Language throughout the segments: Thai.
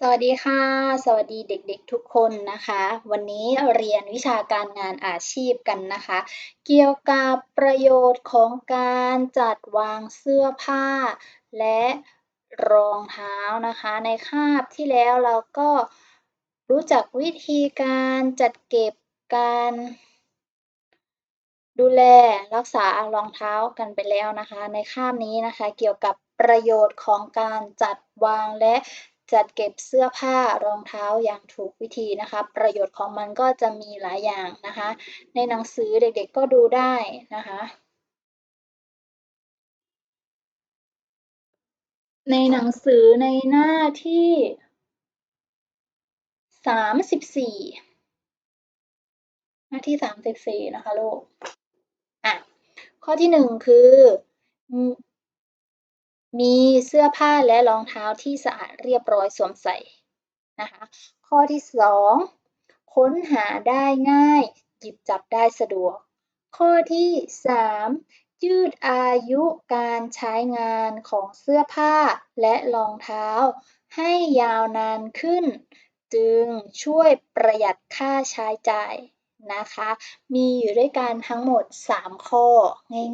สวัสดีค่ะ สวัสดีเด็กๆทุกคนนะคะ วันนี้เรียนวิชาการงานอาชีพกันนะคะ เกี่ยวกับประโยชน์ของการจัดวางเสื้อผ้า และรองเท้านะคะ ในคาบที่แล้วเราก็รู้จักวิธีการจัดเก็บการดูแลรักษารองเท้ากันไปแล้วนะคะ ในคาบนี้นะคะ เกี่ยวกับประโยชน์ของการจัดวางและ จัดเก็บเสื้อผ้ารองเท้าอย่างถูกวิธีนะคะ ประโยชน์ของมันก็จะมีหลายอย่างนะคะ ในหนังสือเด็กๆก็ดูได้นะคะในหนังสือในหน้าที่สามสิบสี่หน้าที่สามสิบสี่นะคะลูก อะ ข้อที่หนึ่งคือ มีเสื้อผ้าและรองเท้าที่สะอาดเรียบร้อยสวมใส่นะคะข้อที่สองค้นหาได้ง่าย หยิบจับได้สะดวก ข้อที่สามยืดอายุการใช้งานของเสื้อผ้าและรองเท้า ให้ยาวนานขึ้น จึงช่วยประหยัดค่าใช้จ่ายนะคะ มีอยู่ด้วยกันทั้งหมด 3 ข้อ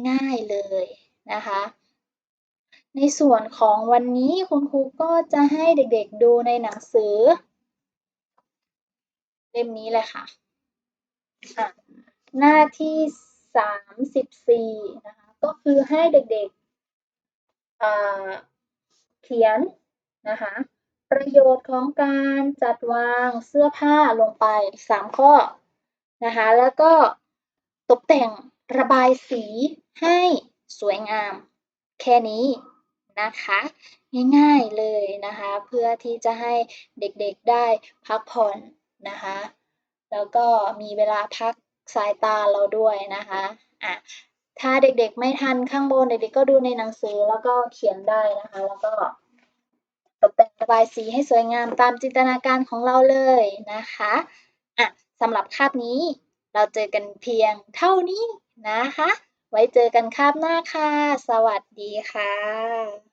ง่ายๆเลยนะคะ ในส่วนของวันนี้คุณครูก็จะให้เด็กๆดูในหนังสือ เล่มนี้เลยค่ะะหน้าที่สามสิบสี่นะคะ ก็คือให้เด็กๆเขียนนะคะ ประโยชน์ของการจัดวางเสื้อผ้าลงไปสามข้อนะคะ แล้วก็ตกแต่งระบายสีให้สวยงามแค่นี้ นะคะ ง่ายๆเลยนะคะ เพื่อที่จะให้เด็กๆได้พักผ่อนนะคะ แล้วก็มีเวลาพักสายตาเราด้วยนะคะอะถ้าเด็กๆไม่ทันข้างบนเด็กๆก็ดูในหนังสือแล้วก็เขียนได้นะคะ แล้วก็ตกแต่งระบายสีให้สวยงามตามจินตนาการของเราเลยนะคะอะสำหรับคาบนี้เราเจอกันเพียงเท่านี้นะคะ ไว้เจอกันคาบหน้าค่ะ สวัสดีค่ะ